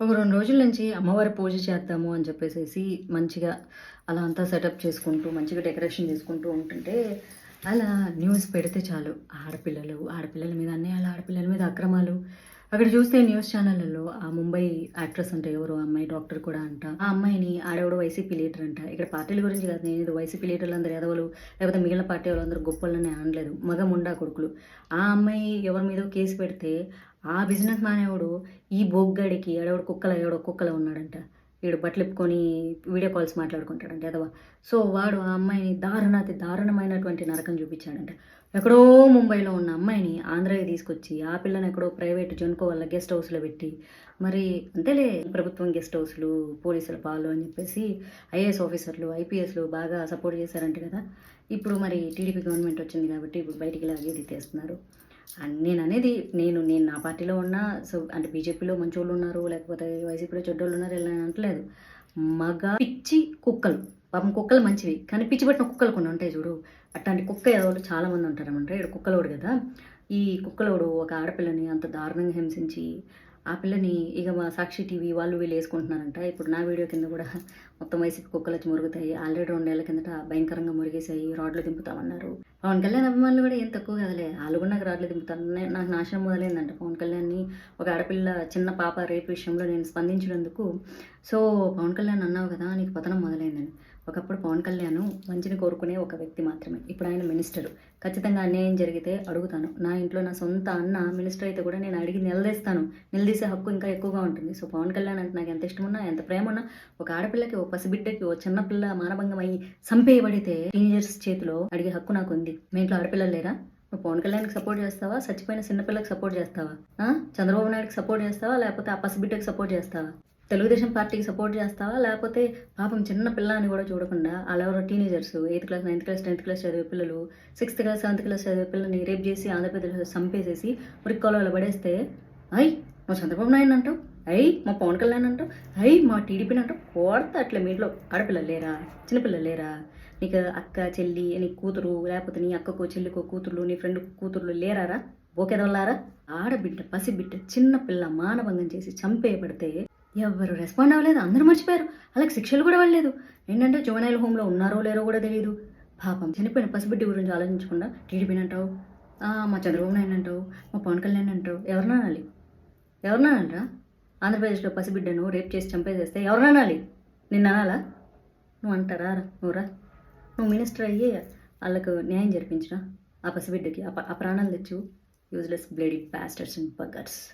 ఒక రెండు రోజుల నుంచి అమ్మవారి పూజ చేద్దాము అని చెప్పేసి మంచిగా అలా అంతా సెటప్ చేసుకుంటూ మంచిగా డెకరేషన్ చేసుకుంటూ ఉంటుంటే అలా న్యూస్ పెడితే చాలు. ఆడపిల్లలు ఆడపిల్లల మీద అన్యాయాలు ఆడపిల్లల మీద అక్రమాలు. అక్కడ చూస్తే న్యూస్ ఛానళ్ళలో ఆ ముంబై యాక్ట్రెస్ అంటే ఎవరు అమ్మాయి డాక్టర్ కూడా అంట. ఆ అమ్మాయిని ఆడెవడో వైసీపీ లీడర్ అంట. ఇక్కడ పార్టీల గురించి కాదు నేను వైసీపీ లీడర్లు అందరూ ఎదవలు లేకపోతే మిగిలిన పార్టీ వాళ్ళందరూ గొప్పలని అనలేదు. మగ ముండా కొడుకులు. ఆ అమ్మాయి ఎవరి మీద కేసు పెడితే ఆ బిజినెస్ మ్యాన్ ఎవడు ఈ బొగ్గడికి ఎడవడు కుక్కల ఎవడో కుక్కల ఉన్నాడంట. వీడు బట్టలిప్పుకొని వీడియో కాల్స్ మాట్లాడుకుంటాడంట ఎదవా సో వాడు ఆ అమ్మాయిని దారుణాతి దారుణమైనటువంటి నరకం చూపించాడంట. ఎక్కడో ముంబైలో ఉన్న అమ్మాయిని ఆంధ్రాకి తీసుకొచ్చి ఆ పిల్లని ఎక్కడో ప్రైవేట్ జొన్కో వల్ల గెస్ట్ హౌస్లో పెట్టి మరి అంతేలే ప్రభుత్వం గెస్ట్ హౌస్లు పోలీసుల పాలు అని చెప్పేసి ఐఏఎస్ ఆఫీసర్లు ఐపీఎస్లు బాగా సపోర్ట్ చేశారంట కదా. ఇప్పుడు మరి టీడీపీ గవర్నమెంట్ వచ్చింది కాబట్టి ఇప్పుడు బయటికి లాగేది తీస్తున్నారు అండ్ నేను అనేది నేను నేను నా పార్టీలో ఉన్నా సో అంటే బీజేపీలో మంచోళ్ళు ఉన్నారు లేకపోతే వైసీపీలో చెడ్డోళ్ళు ఉన్నారు ఇలా అనట్లేదు. మగ పిచ్చి కుక్కలు పాపం కుక్కలు మంచివి కానీ పిచ్చి పట్టిన కుక్కలు కొన్ని ఉంటాయి చూడు. అట్లాంటి కుక్క ఎవరు చాలామంది ఉంటారనమాట ఇక్కడ కుక్కలోడు కదా? ఈ కుక్కలోడు ఒక ఆడపిల్లని అంత దారుణంగా హింసించి ఆ పిల్లని ఇక మా సాక్షి టీవీ వాళ్ళు వీళ్ళు వేసుకుంటున్నారంట. ఇప్పుడు నా వీడియో కింద కూడా మొత్తం వైసీపీ కుక్కలు వచ్చి మురుగుతాయి. ఆల్రెడీ రెండేళ్ళ కిందట భయంకరంగా మురిగేసాయి రాడ్లు దింపుతామన్నారు. పవన్ కళ్యాణ్ అభిమానులు కూడా ఏం తక్కువ కదలే. వాళ్ళు కూడా నాకు రాడ్లు దింపుతాను నాకు నాశనం మొదలైందంట పవన్ కళ్యాణ్ని. ఒక ఆడపిల్ల చిన్న పాప రేపు విషయంలో నేను స్పందించినందుకు. సో పవన్ కళ్యాణ్ అన్నావు కదా నీకు పతనం మొదలైందని. ఒకప్పుడు పవన్ కళ్యాణ్ మంచిని కోరుకునే ఒక వ్యక్తి మాత్రమే. ఇప్పుడు ఆయన మినిస్టర్. ఖచ్చితంగా అన్యాయం జరిగితే అడుగుతాను. నా ఇంట్లో నా సొంత అన్న మినిస్టర్ అయితే కూడా నేను అడిగి నిలదీస్తాను. నిలదీసే హక్కు ఇంకా ఎక్కువగా ఉంటుంది. సో పవన్ కళ్యాణ్ అంటే నాకు ఎంత ఇష్టమున్నా ఎంత ప్రేమ ఉన్నా ఒక ఆడపిల్లకి పసిబిడ్డకి ఓ చిన్నపిల్ల మానభంగం అయ్యి సంపేయబడితే టీనేజర్స్ చేతిలో అడిగే హక్కు నాకు ఉంది మీ ఇంట్లో ఆడపిల్లలు లేరా? నువ్వు పవన్ కళ్యాణ్కి సపోర్ట్ చేస్తావా? చచ్చిపోయిన చిన్నపిల్లకి సపోర్ట్ చేస్తావా? ఆ? చంద్రబాబు నాయుడుకి సపోర్ట్ చేస్తావా? లేకపోతే ఆ పసిబిడ్డకి సపోర్ట్ చేస్తావా? తెలుగుదేశం పార్టీకి సపోర్ట్ చేస్తావా? లేకపోతే పాపం చిన్న పిల్ల అని కూడా చూడకుండా అలా teenagers eighth class ninth class tenth class చదివే పిల్లలు సిక్స్త్ క్లాస్ సెవెంత్ క్లాస్ చదివే పిల్లల్ని రేప్ చేసి ఆంధ్రప్రదేశ్లో చంపేసేసి ఉరిక్కాలలో పడేస్తే అయ్! మా చంద్రబాబు నాయుడు అంటావు? అయ్యి మా పవన్ కళ్యాణ్ అంటావు? అయ్యి మా టీడీపీని అంటావు? కొడతా అట్లా మీ ఇంట్లో? ఆడపిల్లలు లేరా? చిన్నపిల్లలు లేరా? నీకు అక్క చెల్లి నీ కూతురు లేకపోతే నీ అక్కకో చెల్లికో కూతుర్లు నీ ఫ్రెండ్ కూతుర్లు లేరారా? బోకెదవల్లారా ఆడబిడ్డ పసిబిడ్డ చిన్న పిల్ల మానభంగం చేసి చంపేయబడితే ఎవరు రెస్పాండ్ అవ్వలేదు అందరూ మర్చిపోయారు. అలాగే శిక్షలు కూడా వెళ్ళలేదు ఏంటంటే జువనైల్ హోమ్లో ఉన్నారో లేరో కూడా తెలియదు పాపం చనిపోయిన పసిబిడ్డ గురించి ఆలోచించకుండా టీడీపీని అంటావు? ఆ, మా చంద్రబాబు నాయుడు అంటావు? మా పవన్ కళ్యాణ్ అంటావు? ఎవరినా ఎవరినాలరా ఎవరినా ఆంధ్రప్రదేశ్లో పసిబిడ్డను రేప్ చేసి చంపేసేస్తే ఎవరు అనాలి? నిన్న అనాలా? నువ్వు అంటారా? రా, నువ్వురా? నువ్వు మినిస్టర్ అయ్యి వాళ్ళకు న్యాయం జరిపించరా ఆ పసిబిడ్డకి ఆ ప్రాణాలు తెచ్చు useless bloody pastors and buggers.